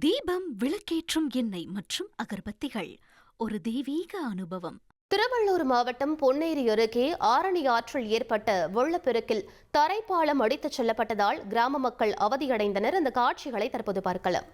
தீபம் விளக்கேற்றும் எண்ணெய் மற்றும் அகர்பத்திகள். ஒரு தெய்வீக அனுபவம். திருவள்ளூர் மாவட்டம் பொன்னேரி அருகே ஆரணி ஆற்றில் ஏற்பட்ட வெள்ளப்பெருக்கில் தரைப்பாலம் அடித்துச் செல்லப்பட்டதால் கிராம மக்கள் அவதியடைந்தனர். அந்த காட்சிகளை தற்போது பார்க்கலாம்.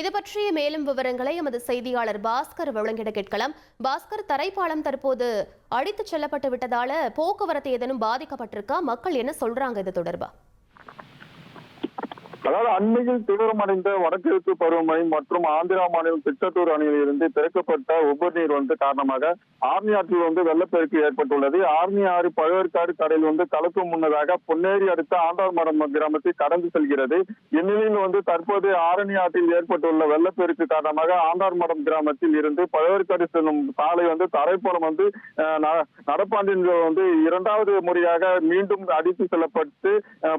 இது பற்றிய மேலும் விவரங்களை எமது செய்தியாளர் பாஸ்கர் வழங்கிட கேட்கலாம். பாஸ்கர் தரைப்பாலம் தற்போது அடித்துச் செல்லப்பட்டு விட்டதால போக்குவரத்து ஏதேனும் பாதிக்கப்பட்டிருக்கா? மக்கள் என்ன சொல்றாங்க இது தொடர்பா? அதாவது அண்மையில் தீவிரமடைந்த வடகிழக்கு பருவமழை மற்றும் ஆந்திரா மாநிலம் திட்டத்தூர் அணையில் இருந்து திறக்கப்பட்ட உபரி நீர் வந்து காரணமாக ஆர்னி ஆற்றில் வந்து வெள்ளப்பெருக்கு ஏற்பட்டுள்ளது. ஆர்னி ஆறு பழவேற்காடு கடையில் வந்து கலக்கும் முன்னதாக பொன்னேரி அடுத்த ஆண்டார் மரம் கிராமத்தை கடந்து செல்கிறது. இந்நிலையில் வந்து தற்போது ஆரணி ஆற்றில் ஏற்பட்டுள்ள வெள்ளப்பெருக்கு காரணமாக ஆண்டார் மரம் கிராமத்தில் இருந்து பழவேற்காடு செல்லும் சாலை வந்து தரைப்புறம் வந்து நடப்பாண்டின் வந்து இரண்டாவது முறையாக மீண்டும் அடித்து செல்லப்பட்டு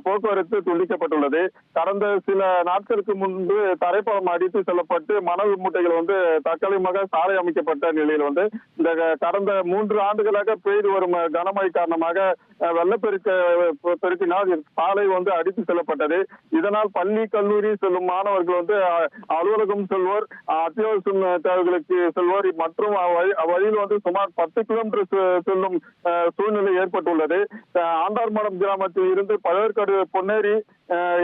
போக்குவரத்து துண்டிக்கப்பட்டுள்ளது. கடந்த சில நாட்களுக்கு முன்பு தரைப்பாலம் அடித்து செல்லப்பட்டு மணல் மூட்டைகள் வந்து தற்காலிகமாக சாலை அமைக்கப்பட்ட நிலையில் வந்து இந்த கடந்த மூன்று ஆண்டுகளாக பெய்து வரும் கனமழை காரணமாக வெள்ளப்பெருக்க பெருக்கினால் சாலை வந்து அடித்து செல்லப்பட்டது. இதனால் பள்ளி கல்லூரி செல்லும் மாணவர்கள் வந்து அலுவலகம் செல்வோர் அத்தியாவசியம் அத்தியாவசிய தேவைகளுக்கு செல்வோர் மற்றும் வழியில் வந்து சுமார் பத்து கிலோமீட்டர் செல்லும் சூழ்நிலை ஏற்பட்டுள்ளது. ஆண்டார்மடம் கிராமத்தில் இருந்து பழவேற்காடு பொன்னேரி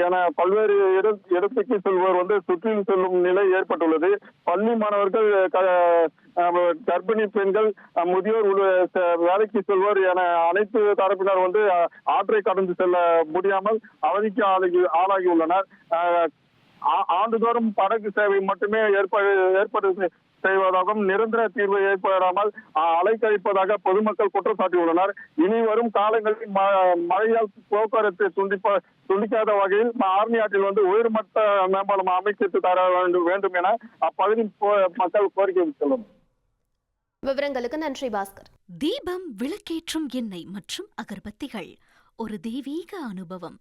என பல்வேறு இட- இடத்துக்கு செல்வோர் வந்து சுற்றி செல்லும் நிலை ஏற்பட்டுள்ளது. பள்ளி மாணவர்கள் கர்ப்பிணி பெண்கள் முதியோர் உள்ள வேலைக்கு செல்வோர் என அனைத்து தரப்பினர் வந்து ஆற்றை கடந்து செல்ல முடியாமல் அவதிக்கு ஆளாகி ஆளாகி உள்ளனர். ஆண்டுதோறும் படகு சேவை மட்டுமே ஏற்பாடு ஏற்பாடு செய்- செய்வதாகவும் நிரந்தர தீர்வு ஏற்படாமல் அலைக்கழிப்பதாக பொதுமக்கள் குற்றம் சாட்டியுள்ளனர். இனி வரும் காலங்களில் ம- மழையால் போக்குவரத்து துண்டிப்ப துண்டிக்காத வகையில் ஆர்மி ஆற்றில் வந்து உயர்மட்ட மேம்பாலம் அமைத்து தர வேண்டும் வேண்டும் என அப்பகுதி மக்கள் கோரிக்கை விடுத்துள்ளனர். விவரங்களுக்கு நன்றி பாஸ்கர். தீபம் விளக்கேற்றும் எண்ணெய் மற்றும் அகர்பத்திகள். ஒரு தெய்வீக அனுபவம்.